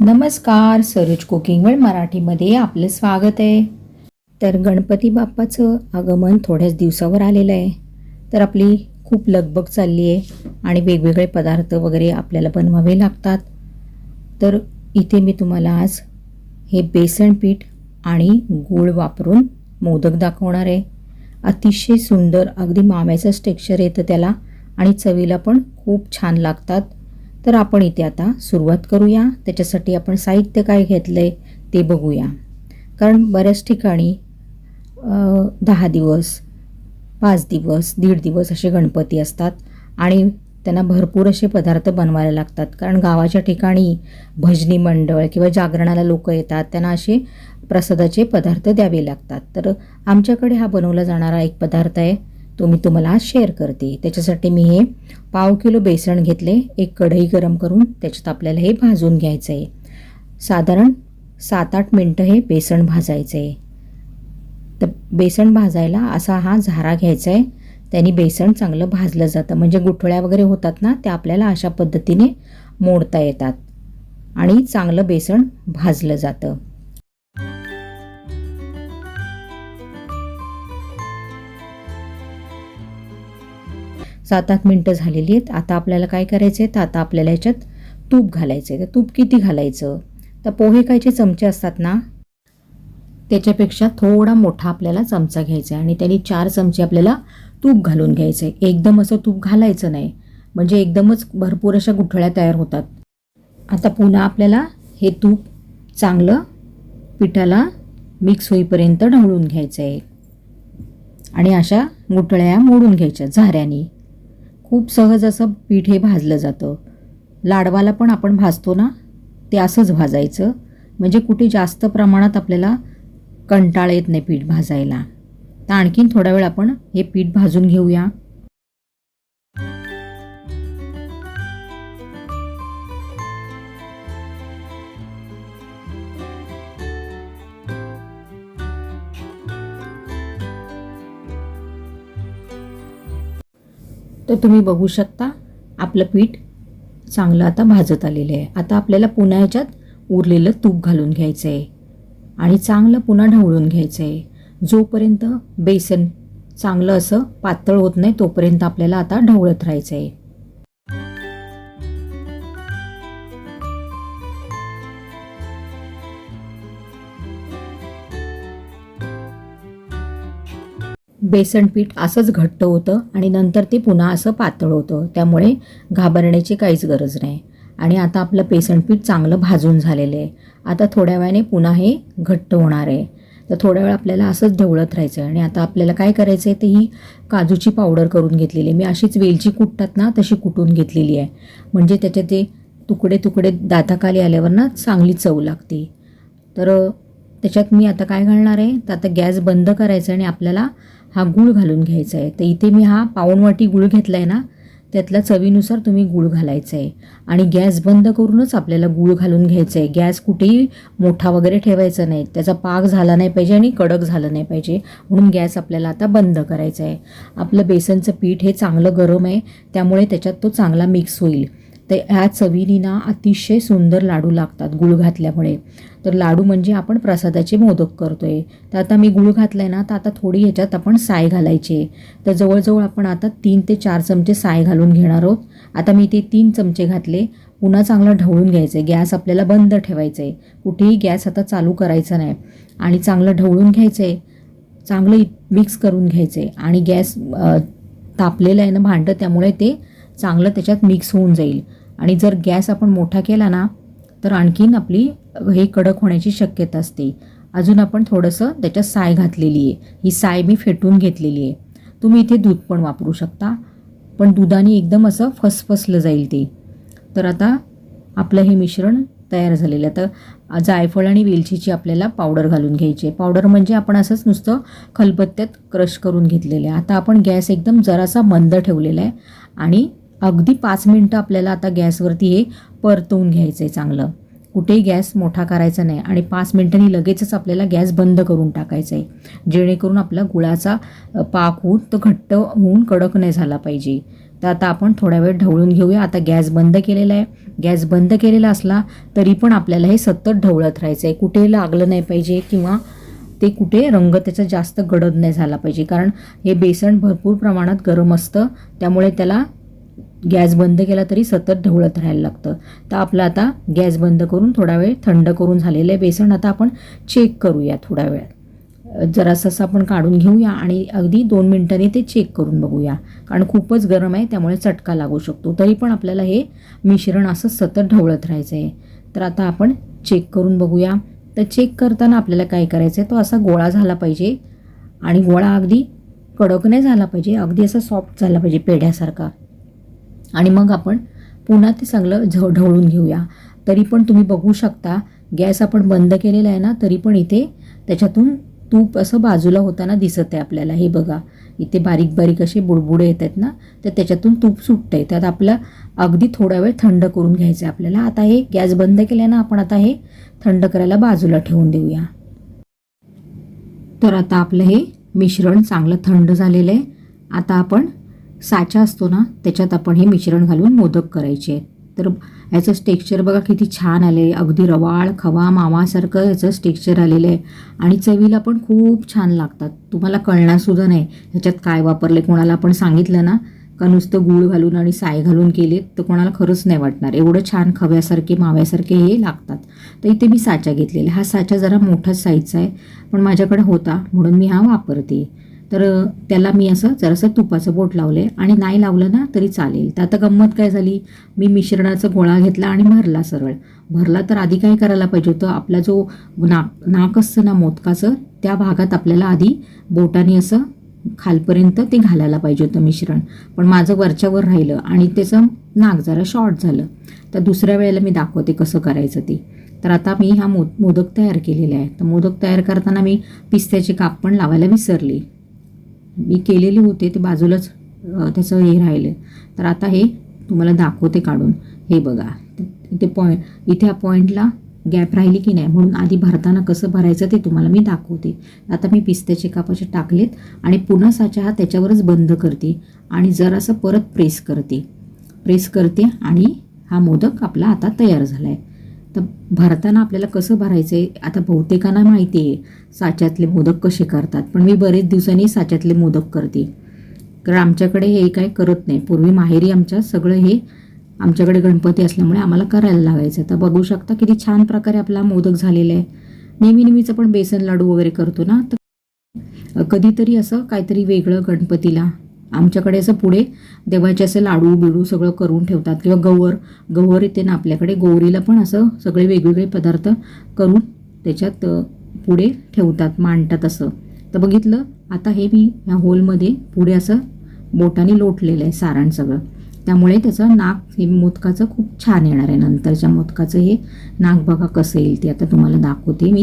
नमस्कार सरोज कुकिंग मराठीमध्ये आपलं स्वागत आहे. तर गणपती बाप्पाचं आगमन थोड्याच दिवसावर आलेलं आहे. तर आपली खूप लगबग चालली आहे आणि वेगवेगळे पदार्थ वगैरे आपल्याला बनवावे लागतात. तर इथे मी तुम्हाला आज हे बेसन पीठ आणि गूळ वापरून मोदक दाखवणार आहे. अतिशय सुंदर अगदी माव्याचंच टेक्स्चर येतं त्याला आणि चवीला पण खूप छान लागतात. तर आपण इथे आता सुरुवात करूया. त्याच्यासाठी आपण साहित्य काय घेतलं आहे ते बघूया. कारण बऱ्याच ठिकाणी दहा दिवस पाच दिवस दीड दिवस असे गणपती असतात आणि त्यांना भरपूर असे पदार्थ बनवायला लागतात. कारण गावाच्या ठिकाणी भजनी मंडळ किंवा जागरणाला लोक येतात त्यांना असे प्रसादाचे पदार्थ द्यावे लागतात. तर आमच्याकडे हा बनवला जाणारा एक पदार्थ आहे तो मी तुम्हाला शेअर करते. त्याच्यासाठी मी हे पाव किलो बेसन घेतले. एक कढई गरम करून त्याच्यात आपल्याला हे भाजून घ्यायचं आहे साधारण सात आठ मिनटं हे बेसन भाजायचं आहे तर बेसन भाजायला असा हा झारा घ्यायचा आहे त्यांनी बेसन चांगलं भाजलं जातं. म्हणजे गुठळ्या वगैरे होतात ना त्या आपल्याला अशा पद्धतीने मोडता येतात. आणि चांगलं बेसन भाजलं जातं. सात आठ मिनटं झालेली आहेत. आता आपल्याला काय करायचं आहे? तर आता आपल्याला याच्यात तूप घालायचं आहे. तर तूप किती घालायचं? तर पोहे कायचे चमचे असतात ना? त्याच्यापेक्षा थोडा मोठा आपल्याला चमचा घ्यायचा आहे. आणि त्याने चार चमचे आपल्याला तूप घालून घ्यायचं आहे. एकदम असं तूप घालायचं नाही. म्हणजे एकदमच भरपूर अशा गुठळ्या तयार होतात. आता पुन्हा आपल्याला हे तूप चांगलं पिठाला मिक्स होईपर्यंत ढवळून घ्यायचं आहे. आणि अशा गुठळ्या मोडून घ्यायच्या झाऱ्याने. खूप सहज असं पीठ हे भाजलं जातं. लाडवाला पण आपण भाजतो ना? ते असंच भाजायचं. म्हणजे कुठे जास्त प्रमाणात आपल्याला कंटाळ येत नाही पीठ भाजायला. तर आणखीन थोडा वेळ आपण हे पीठ भाजून घेऊया. तर तुम्ही बघू शकता आपलं पीठ चांगलं आता भाजत आलेलं आहे. आता आपल्याला पुन्हा ह्याच्यात उरलेलं तूप घालून घ्यायचं आहे आणि चांगलं पुन्हा ढवळून घ्यायचं आहे जोपर्यंत बेसन चांगलं असं पातळ होत नाही तोपर्यंत आपल्याला आता ढवळत राहायचं आहे बेसन पीठ असंच घट्ट होतं आणि नंतर ते पुन्हा असं पातळ होतं. त्यामुळे घाबरण्याची काहीच गरज नाही. आणि आता आपलं बेसन पीठ चांगलं भाजून झालेलं आहे. आता थोड्या वेळाने पुन्हा हे घट्ट होणार आहे. तर थोड्या वेळ आपल्याला असंच ढवळत राहायचं आहे. आणि आता आपल्याला काय करायचं आहे ते ही काजूची पावडर करून घेतलेली आहे. मी अशीच वेलची कुटतात ना तशी कुटून घेतलेली आहे. म्हणजे त्याचे ते तुकडे तुकडे दाताखाली आल्यावर ना चांगली चव लागते. तर त्याच्यात मी आता काय घालणार आहे? तर आता गॅस बंद करायचा आणि आपल्याला हा गूळ घालून घ्यायचा आहे. तर इथे मी हा पाऊण गूळ घेतला आहे ना त्यातल्या चवीनुसार तुम्ही गूळ घालायचं आहे. आणि गॅस बंद करूनच आपल्याला गूळ घालून घ्यायचं आहे. गॅस कुठेही मोठा वगैरे ठेवायचा नाही. त्याचा पाक झाला नाही पाहिजे आणि कडक झालं नाही पाहिजे. म्हणून गॅस आपल्याला आता बंद करायचा आहे. आपलं बेसनचं पीठ हे चांगलं गरम आहे. त्यामुळे त्याच्यात तो चांगला मिक्स होईल. तर ह्या चवीनी ना अतिशय सुंदर लाडू लागतात गुळ घातल्यामुळे. तर लाडू म्हणजे आपण प्रसादाचे मोदक करतो आहे तर आता मी गूळ घातलाय ना तर आता थोडी ह्याच्यात आपण साय घालायचे तर जवळजवळ आपण आता तीन ते चार चमचे साय घालून घेणार आहोत. आता मी ते तीन चमचे घातले. पुन्हा चांगलं ढवळून घ्यायचं आहे गॅस आपल्याला बंद ठेवायचं आहे कुठेही गॅस आता चालू करायचा नाही. आणि चांगलं ढवळून घ्यायचं आहे चांगलं मिक्स करून घ्यायचं आहे आणि गॅस तापलेलं आहे ना भांडं त्यामुळे ते चांगलं त्याच्यात मिक्स होऊन जाईल. आणि जर गॅस आपण मोठा केला ना तर आणखीन आपली हे कडक होण्याची शक्यता असते. अजून आपण थोडंसं त्याच्यात साय घातलेली आहे. ही साय मी फेटून घेतलेली आहे. तुम्ही इथे दूध पण वापरू शकता. पण दुधाने एकदम असं फसफसलं जाईल ते. तर आता आपलं हे मिश्रण तयार झालेलं आहे. तर जायफळ आणि वेलचीची आपल्याला पावडर घालून घ्यायची आहे. पावडर म्हणजे आपण असंच नुसतं खलबत्त्यात क्रश करून घेतलेलं आहे. आता आपण गॅस एकदम जरासा मंद ठेवलेला आहे. आणि अगदी पाच मिनटं आपल्याला आता गॅसवरती हे परतवून घ्यायचं आहे चांगलं. कुठेही गॅस मोठा करायचा नाही आणि पाच मिनटांनी लगेचच आपल्याला गॅस बंद करून टाकायचा आहे जेणेकरून आपला गुळाचा पाक होऊन तो घट्ट होऊन कडक नाही झाला पाहिजे. तर आता आपण थोडा वेळ ढवळून घेऊया. आता गॅस बंद केलेला आहे. गॅस बंद केलेला असला तरी पण आपल्याला हे सतत ढवळत राहायचं आहे कुठे लागलं नाही पाहिजे किंवा ते कुठे रंग त्याचा जास्त गडद नाही झाला पाहिजे. कारण हे बेसन भरपूर प्रमाणात गरम असतं. त्यामुळे त्याला गॅस बंद केला तरी सतत ढवळत राहायला लागतं. तर आपलं आता गॅस बंद करून थोडा वेळ थंड करून झालेलं आहे बेसन आता आपण चेक करूया थोडा वेळ. जरासं आपण काढून घेऊया आणि अगदी दोन मिनटांनी ते चेक करून बघूया. कारण खूपच गरम आहे त्यामुळे चटका लागू शकतो. तरी पण आपल्याला हे मिश्रण असं सतत ढवळत राहायचं आहे तर आता आपण चेक करून बघूया. तर चेक करताना आपल्याला काय करायचं आहे तो असा गोळा झाला पाहिजे आणि गोळा अगदी कडक नाही झाला पाहिजे अगदी असा सॉफ्ट झाला पाहिजे पेढ्यासारखा. आणि मग आपण पुन्हा ते चांगलं झ ढवळून घेऊया. तरी पण तुम्ही बघू शकता गॅस आपण बंद केलेला आहे ना तरी पण इथे त्याच्यातून तूप असं बाजूला होताना दिसत आहे आपल्याला. हे बघा इथे बारीक बारीक असे बुडबुडे येत आहेत ना तर त्याच्यातून तूप सुटतं आहे त्यात आपलं अगदी थोडा वेळ थंड करून घ्यायचं आहे आपल्याला. आता हे गॅस बंद केल्यानं आपण आता हे थंड करायला बाजूला ठेवून देऊया. तर आता आपलं हे मिश्रण चांगलं थंड झालेलं आहे. आता आपण साचा असतो ना त्याच्यात आपण हे मिश्रण घालून मोदक करायचे. आहेत तर ह्याचं टेक्स्चर बघा किती छान आले आहे अगदी रवाळ खवा मावासारखं ह्याचं टेक्स्चर आलेलं आहे. आणि चवीला पण खूप छान लागतात. तुम्हाला कळणारसुद्धा नाही ह्याच्यात काय वापरले कोणाला आपण सांगितलं ना का नुसतं गूळ घालून आणि साय घालून केले तर कोणाला खरंच नाही वाटणार. एवढं छान खव्यासारखे माव्यासारखे हे लागतात. तर इथे मी साचा घेतलेला हा साचा जरा मोठाच साईजचा आहे पण माझ्याकडे होता. म्हणून मी हा वापरते. तर त्याला मी असं जरासं तुपाचं बोट लावलं आहे आणि नाही लावलं ना तरी चालेल. तर आता गंमत काय झाली? मी मिश्रणाचा गोळा घेतला आणि भरला सरळ. भरला तर आधी काय करायला पाहिजे होतं? आपला जो नाक नाक असतं ना मोदकाचं त्या भागात आपल्याला आधी बोटाने असं खालपर्यंत ते घालायला पाहिजे होतं मिश्रण. पण माझं वरच्यावर राहिलं आणि त्याचं नाक जरा शॉर्ट झालं. तर दुसऱ्या वेळेला मी दाखवते कसं करायचं ते. तर आता मी हा मो मोदक तयार केलेला आहे. तर मोदक तयार करताना मी पिस्त्याचे काप पण लावायला विसरली. मी केलेले होते ते बाजूलाच त्याचं हे राहिलं तर आता हे तुम्हाला दाखवते काढून. हे बघा. इथे पॉईंट इथे या पॉईंटला गॅप राहिली की नाही म्हणून आधी भरताना कसं भरायचं ते तुम्हाला मी दाखवते. आता मी पिस्त्याचे काप असे टाकलेत आणि पुन्हा साचा हा त्याच्यावरच बंद करते आणि जरासं परत प्रेस करते. प्रेस करते आणि हा मोदक आपला आता तयार झाला आहे तर भरताना आपल्याला कसं भरायचं आहे आता बहुतेकांना माहिती आहे साच्यातले मोदक कसे करतात. पण मी बरेच दिवसांनी साच्यातले मोदक करते. कारण आमच्याकडे हे काय करत नाही. पूर्वी माहेरी आमच्या सगळं हे आमच्याकडे गणपती असल्यामुळे आम्हाला करायला लागायचं. तर बघू शकता किती छान प्रकारे आपला मोदक झालेला आहे. नेहमी नेहमीचं पण बेसन लाडू वगैरे करतो ना. तर कधीतरी असं काहीतरी वेगळं गणपतीला आमच्याकडे असं पुढे देवाचे असे लाडू बिडू सगळं करून ठेवतात. किंवा गवर गवर येते ना आपल्याकडे गौरीला पण असं सगळे वेगवेगळे पदार्थ करून त्याच्यात पुढे ठेवतात मांडतात असं. तर बघितलं आता हे मी ह्या होलमध्ये पुढे असं बोटाने लोटलेलं आहे सारण सगळं. त्यामुळे त्याचं नाक हे मोदकाचं खूप छान येणार आहे. नंतरच्या मोदकाचं हे नाक बघा कसं येईल ते आता तुम्हाला दाखवते मी.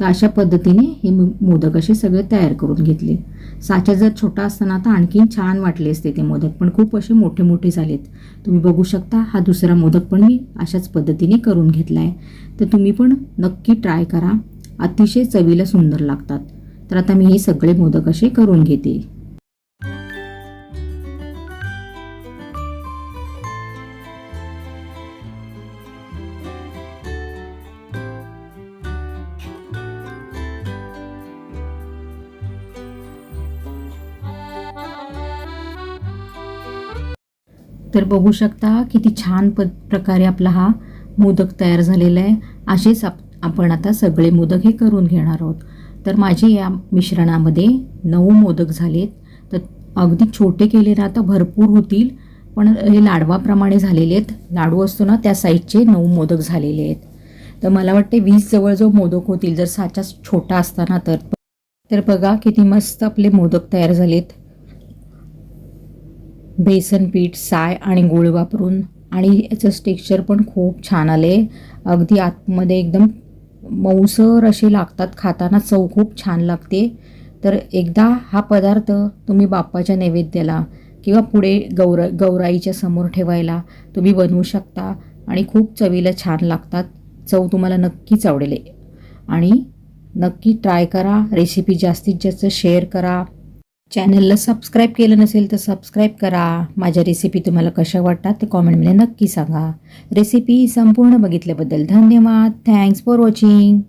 तर अशा पद्धतीने हे मोदक असे सगळे तयार करून घेतले. साचा जर छोटा असताना तर आणखीन छान वाटले असते ते मोदक पण खूप असे मोठे मोठे झालेत. तुम्ही बघू शकता हा दुसरा मोदक पण मी अशाच पद्धतीने करून घेतला आहे तर तुम्ही पण नक्की ट्राय करा. अतिशय चवीला सुंदर लागतात. तर आता मी हे सगळे मोदक असे करून घेते. तर बघू शकता किती छान प प्रकारे आपला हा मोदक तयार झालेला आहे. असेच आप आपण आता सगळे मोदक हे करून घेणार आहोत. तर माझे या मिश्रणामध्ये नऊ मोदक झालेत. तर अगदी छोटे केले ना तर भरपूर होतील पण हे लाडवाप्रमाणे झालेले आहेत. लाडू असतो ना त्या साईजचे नऊ मोदक झालेले आहेत. तर मला वाटते वीस जवळजवळ मोदक होतील जर साचा छोटा असताना तर तर बघा किती मस्त आपले मोदक तयार झालेत. बेसन पीठ साय आणि गुळ वापरून. आणि याचं टेक्स्चर पण खूप छान आले अगदी आतमध्ये एकदम मऊसर असे लागतात. खाताना चव खूप छान लागते. तर एकदा हा पदार्थ तुम्ही बाप्पाच्या नैवेद्याला किंवा पुढे गौर गौराईच्या समोर ठेवायला तुम्ही बनवू शकता. आणि खूप चवीला छान लागतात. चव तुम्हाला नक्कीच आवडेल. आणि नक्की ट्राय करा. रेसिपी जास्तीत जास्त शेअर करा. चॅनलला सबस्क्राईब केलं नसेल तर सबस्क्राईब करा. माझ्या रेसिपी तुम्हाला कशा वाटतात ते कॉमेंटमध्ये नक्की सांगा. रेसिपी संपूर्ण बघितल्याबद्दल धन्यवाद. Thanks for watching